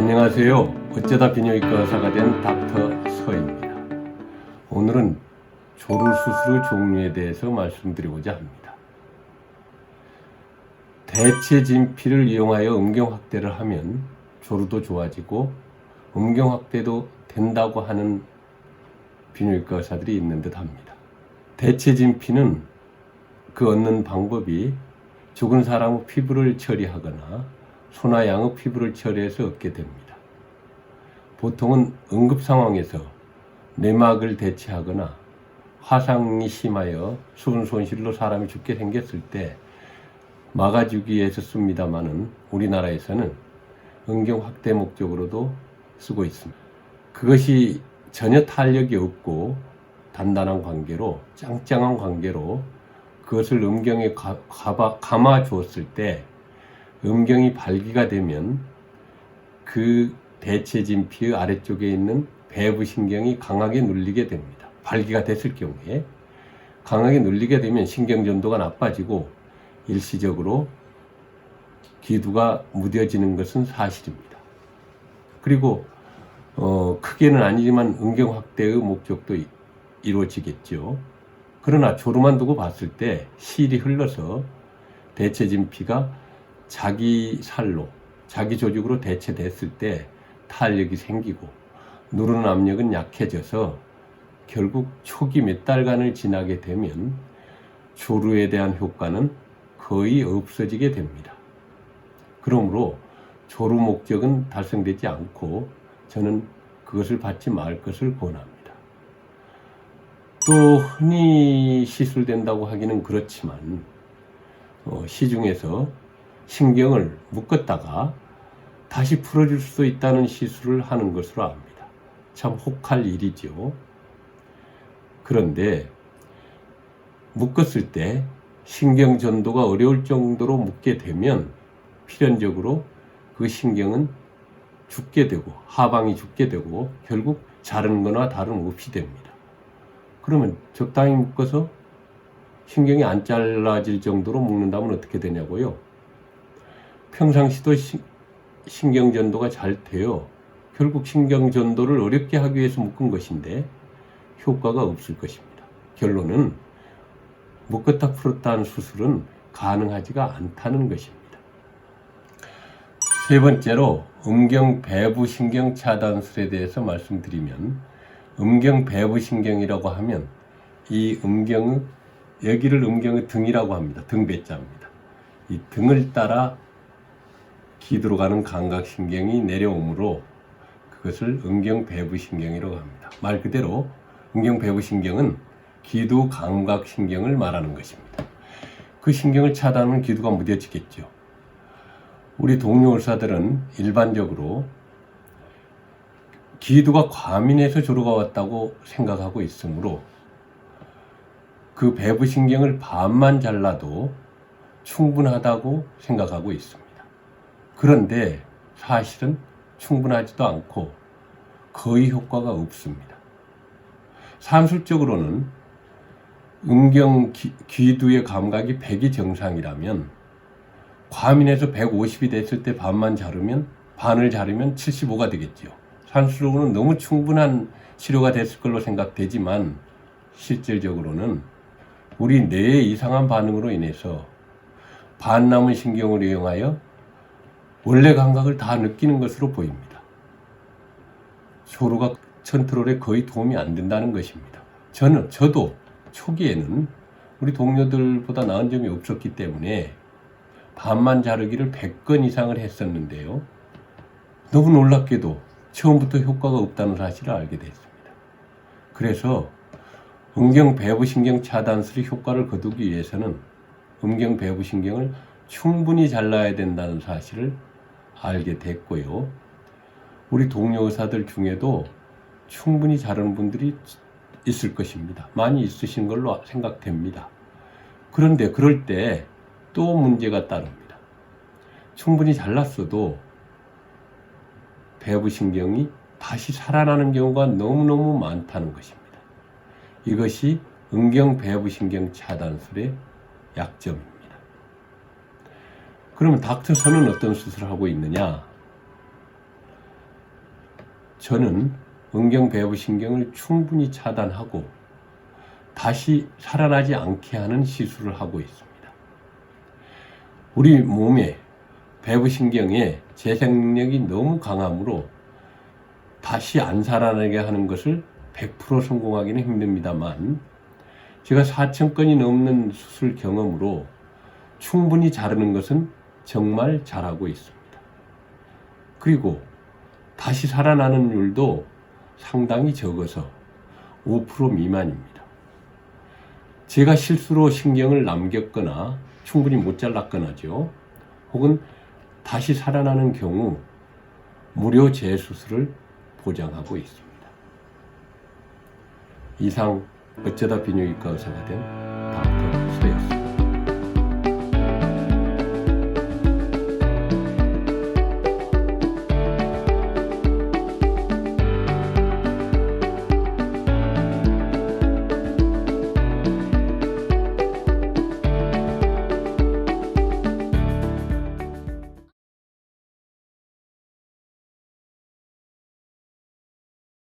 안녕하세요. 어쩌다 비뇨기과 의사가 된 닥터 서입니다. 오늘은 조루 수술의 종류에 대해서 말씀드리고자 합니다. 대체 진피를 이용하여 음경 확대를 하면 조루도 좋아지고 음경 확대도 된다고 하는 비뇨기과 의사들이 있는 듯 합니다. 대체 진피는 그 얻는 방법이 죽은 사람의 피부를 처리하거나 소나 양의 피부를 처리해서 얻게 됩니다. 보통은 응급 상황에서 내막을 대체하거나 화상이 심하여 수분 손실로 사람이 죽게 생겼을 때 막아주기 위해서 씁니다마는 우리나라에서는 응경 확대 목적으로도 쓰고 있습니다. 그것이 전혀 탄력이 없고 단단한 관계로 짱짱한 관계로 그것을 음경에 감아 주었을 때 음경이 발기가 되면 그 대체 진피의 아래쪽에 있는 배부 신경이 강하게 눌리게 됩니다. 발기가 됐을 경우에 강하게 눌리게 되면 신경 전도가 나빠지고 일시적으로 기두가 무뎌지는 것은 사실입니다. 그리고 어, 크게는 아니지만 음경 확대의 목적도 이- 이루어지겠죠. 그러나 조루만 두고 봤을 때 실이 흘러서 대체 진피가 자기 살로, 자기 조직으로 대체됐을 때 탄력이 생기고 누르는 압력은 약해져서 결국 초기 몇 달간을 지나게 되면 조루에 대한 효과는 거의 없어지게 됩니다. 그러므로 조루 목적은 달성되지 않고 저는 그것을 받지 말 것을 권합니다. 또 흔히 시술된다고 하기는 그렇지만 어, 시중에서 신경을 묶었다가 다시 풀어줄 수 있다는 시술을 하는 것으로 압니다. 참 혹할 일이죠. 그런데 묶었을 때 신경 전도가 어려울 정도로 묶게 되면 필연적으로 그 신경은 죽게 되고 하방이 죽게 되고 결국 자르는 거나 다름없이 됩니다. 그러면 적당히 묶어서 신경이 안 잘라질 정도로 묶는다면 어떻게 되냐고요? 평상시도 시- 신경전도가 잘 돼요. 결국 신경전도를 어렵게 하기 위해서 묶은 것인데 효과가 없을 것입니다. 결론은 묶었다 풀었다 하는 수술은 가능하지가 않다는 것입니다. 세 번째로 음경 배부 신경 차단술에 대해서 말씀드리면 음경 배부 신경이라고 하면 이 음경의 여기를 음경의 등이라고 합니다. 등배자입니다. 이 등을 따라 기두로 가는 감각신경이 내려오므로 그것을 음경배부신경이라고 합니다. 말 그대로 음경배부신경은 기두 감각신경을 말하는 것입니다. 그 신경을 차단하면 기두가 무뎌지겠죠. 우리 동료 의사들은 일반적으로 기두가 과민해서 조루가 왔다고 생각하고 있으므로 그 배부신경을 반만 잘라도 충분하다고 생각하고 있습니다. 그런데 사실은 충분하지도 않고 거의 효과가 없습니다. 산술적으로는 음경 기, 귀두의 감각이 100이 정상이라면 과민해서 150이 됐을 때 반만 자르면 반을 자르면 75가 되겠지요. 산술적으로는 너무 충분한 치료가 됐을 걸로 생각되지만 실질적으로는 우리 뇌의 이상한 반응으로 인해서 반 남은 신경을 이용하여 원래 감각을 다 느끼는 것으로 보입니다. 조루가 컨트롤에 거의 도움이 안 된다는 것입니다. 저는, 저도 초기에는 우리 동료들보다 나은 점이 없었기 때문에 반만 자르기를 100건 이상을 했었는데요. 너무 놀랍게도 처음부터 효과가 없다는 사실을 알게 됐습니다. 그래서 음경 배부신경 차단술의 효과를 거두기 위해서는 음경 배부신경을 충분히 잘라야 된다는 사실을 알게 됐고요. 우리 동료 의사들 중에도 충분히 자르는 분들이 있을 것입니다. 많이 있으신 걸로 생각됩니다. 그런데 그럴 때 또 문제가 따릅니다. 충분히 잘랐어도 배부신경이 다시 살아나는 경우가 너무너무 많다는 것입니다. 이것이 음경 배부신경 차단술의 약점입니다. 그러면 닥터선은 어떤 수술을 하고 있느냐? 저는 음경 배부 신경을 충분히 차단하고 다시 살아나지 않게 하는 시술을 하고 있습니다. 우리 몸에 배부 신경에 재생 능력이 너무 강하므로 다시 안 살아나게 하는 것을 100% 성공하기는 힘듭니다만 제가 4천 건이 넘는 수술 경험으로 충분히 자르는 것은 정말 잘하고 있습니다. 그리고 다시 살아나는 율도 상당히 적어서 5% 미만입니다. 제가 실수로 신경을 남겼거나 충분히 못 잘랐거나죠. 혹은 다시 살아나는 경우 무료 재수술을 보장하고 있습니다. 이상 어쩌다 비뇨기과 의사가 된